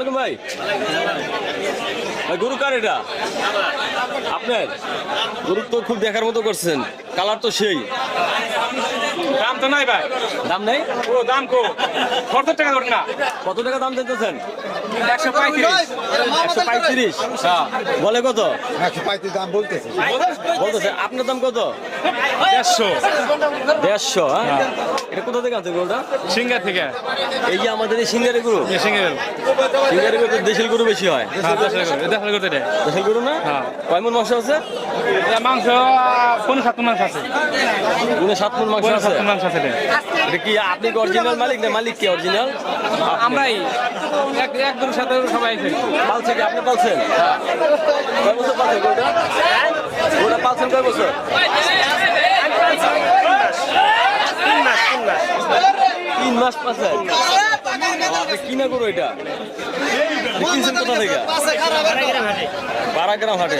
আলাইকুম ভাই। ভাই গরু কার এটা? আপনার? গরু তো খুব দেখার মতো করছেন। কালার তো সেই। দাম তো নাই ভাই। দাম নেই? ও দাম কো? কত টাকা করে না। কত টাকা দাম চাইতেছেন? একশো পঁয়ত্রিশ। একশো পঁয়ত্রিশ। বলে কত? একশো পঁয়ত্রিশ দাম বলতেছে। বলতেছে আপনার দাম কত? দেড়শো। দেড়শো হ্যাঁ? এটা কোথা থেকে আনছেন গরুটা? সিঙ্গার থেকে। এই যে আমাদের এই সিঙ্গারি গরু। সিঙ্গার সিঙ্গারি গরু। তো দেশি গরু বেশি হয়। দেখার করতে দেয়। দেশি গরু না? হ্যাঁ। কয় মন মাংস আছে? মাংস পনেরো সাত মাংস আছে। গুনে সাত মন মাংস আছে? মাংস আছে এটা কি আপনি অরিজিনাল মালিক না মালিক কি অরিজিনাল আমরাই। এক এক গরুর সাথে সবাই। পালছে কি? আপনি পালছেন? কয় বছর পালছেন গরুটা? গরুটা পালছেন কয় বছর? তিন মাস আপনি কিনা করো এটা? কিনছেন কোথা থেকে? বারাগ্রাম হাটে।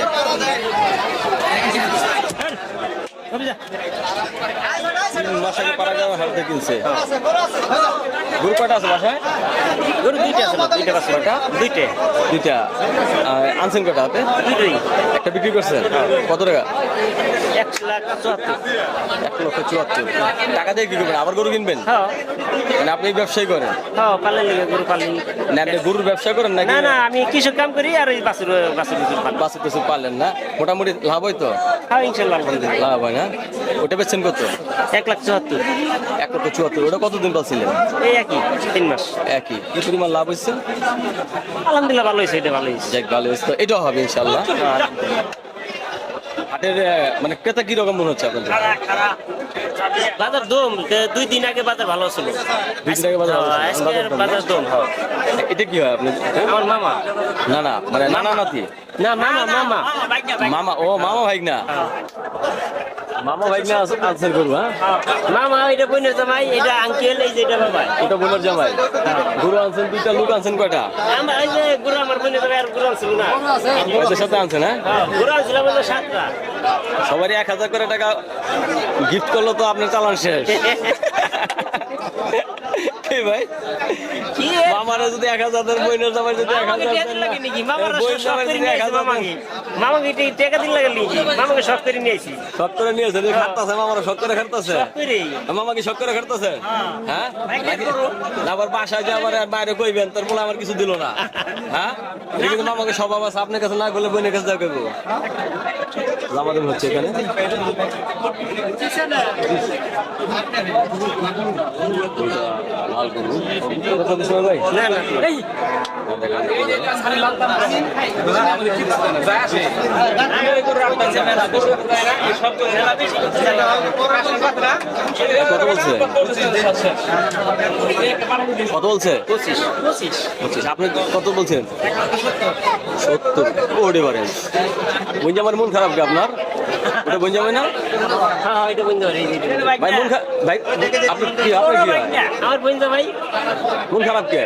মাস আগে বারাগ্রাম হাট থেকে কিনছে। গরু কয়টা আছে বাসায়? গরু দুইটা আছে দুইটা আছে কয়টা? দুইটা। দুইটা। আনছেন কটা হাতে? একটা বিক্রি করছেন? কত টাকা? এক লাখ চুয়াত্তর। এক লক্ষ চুয়াত্তর টাকা দিয়ে কি করবেন? আবার গরু কিনবেন? হ্যাঁ। মানে আপনি ব্যবসায়ী করেন? হ্যাঁ পালেন লিগে গরু পালেন না আপনি গরুর ব্যবসা করেন নাকি? না না আমি কৃষক কাম করি আর ওই কিছু না? মোটামুটি লাভ হয় তো? হ্যাঁ ইনশাল্লাহ আলহামদুলিল্লাহ। লাভ হয় না? ওটা বেচছেন কত? এক লাখ চুয়াত্তর। এক লক্ষ চুয়াত্তর। ওটা কতদিন পাচ্ছিলেন এই একই তিন মাস। একই। কি পরিমাণ লাভ আলহামদুলিল্লাহ ভালো হয়েছে এটা ভালো হয়েছে। যাক ভালো তো এটাও হবে ইনশাল্লাহ। হাটের মানে ক্রেতা কি রকম মনে হচ্ছে আপনাদের? বাজার দম দুই দিন আগে বাজার ভালো ছিল। দুই দিন আগে বাজার। হ্যাঁ, বাজার দম হ্যাঁ। এটা কি হয় আপনি আমার মামা। না না মানে নানা নাতি? না মামা মামা। মামা ও মামা ভাই না মামা ভাই না আনসার হ্যাঁ? মামা এটা বোনের জামাই এটা আঙ্কেল এই যে এটা বাবা এটা বোনের জামাই। গুরু আনছেন দুইটা লোক আনছেন কয়টা? আমার এই যে গুরু আমার বোনের জামাই আর গুরু না। ওদের সাথে আনছেন হ্যাঁ? হ্যাঁ, গুরু আনছিল সাতটা। সবারই এক হাজার করে টাকা গিফট করল তো আপনার চালান শেষ। ভাই? মামারা যদি এক হাজার দেন, বোনের যদি এক মামাকে হাজার টাকা দিন লাগে শখ করে শখ করে নিয়েছে। খাটতাছে মামারা শখ করে খাটতাছে। শখ করে। খাটতাছে? হ্যাঁ। আবার বাসায় যে আবার বাইরে কইবেন তোর বলে আমার কিছু দিল না। হ্যাঁ? কিন্তু মামাকে স্বভাব আছে আপনার কাছে না করলে বোনের কাছে যা করব জামাদিন হচ্ছে এখানে। ওইটা লাল। কত বলছে? আপনি কত বলছেন? সত্তর। ওরে পারেন আমার মন খারাপ কি আপনার? ওটা বঞ্জামাই না? হ্যাঁ, হ্যাঁ, এটা বন্ধু, এই ভাই মন খা- ভাই আপনি কি আপনার কি হয় আমার বন্ধু ভাই। মন খারাপ কে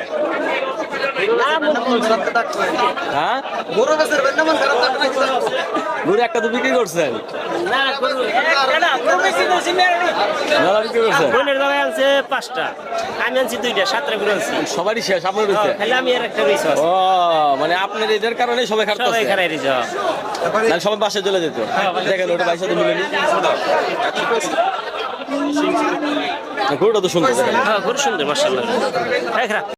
হ্যাঁ গরু একটা তো বিক্রি করছেন? পাঁচটা আমি আনছি দুইটা সাতটা আনছি। সবারই শেষ আপনার হ্যাঁ, আমি আর একটা ও মানে আপনার এটার কারণে সবাই সবাই হ্যাঁ। তাহলে সবাই বাসায় চলে যেত। দেখেন ওটা মিলেনি গরুটা তো সুন্দর। হ্যাঁ গরু সুন্দর মার্শাল্লাহ